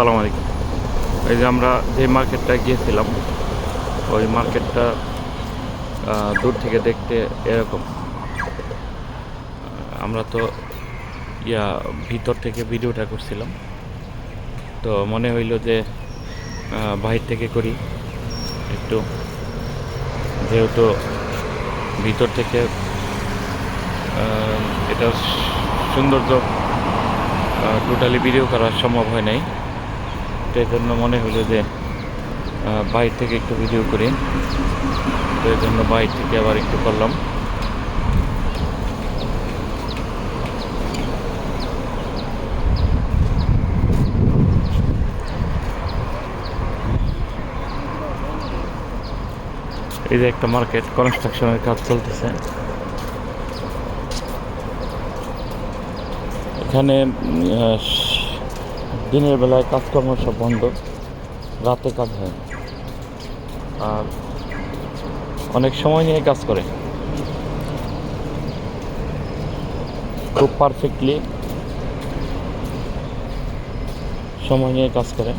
আসসালামু আলাইকুম। এই যে আমরা যে মার্কেটটা গিয়েছিলাম, ওই মার্কেটটা দূর থেকে দেখতে এরকম। আমরা তো, ইয়া, ভিতর থেকে ভিডিওটা করছিলাম। তো মনে হইল যে বাহির থেকে করি একটু। যেহেতু ভিতর থেকে এটা সৌন্দর্য টোটালি ভিডিও করা সম্ভব হয় নাই। তো জন্য মনে হলো যে বাইরে থেকে একটু ভিডিও করি। তো এই জন্য বাইরে থেকে আবার একটু করলাম। এই যে একটা মার্কেট কনস্ট্রাকশনের কাজ চলতেছে। এখানে দিনের বেলায় কাজকর্ম সব বন্ধ, রাতে কাজ হয় আর অনেক সময় নিয়ে কাজ করে। খুব পারফেক্টলি সময় নিয়ে কাজ করে।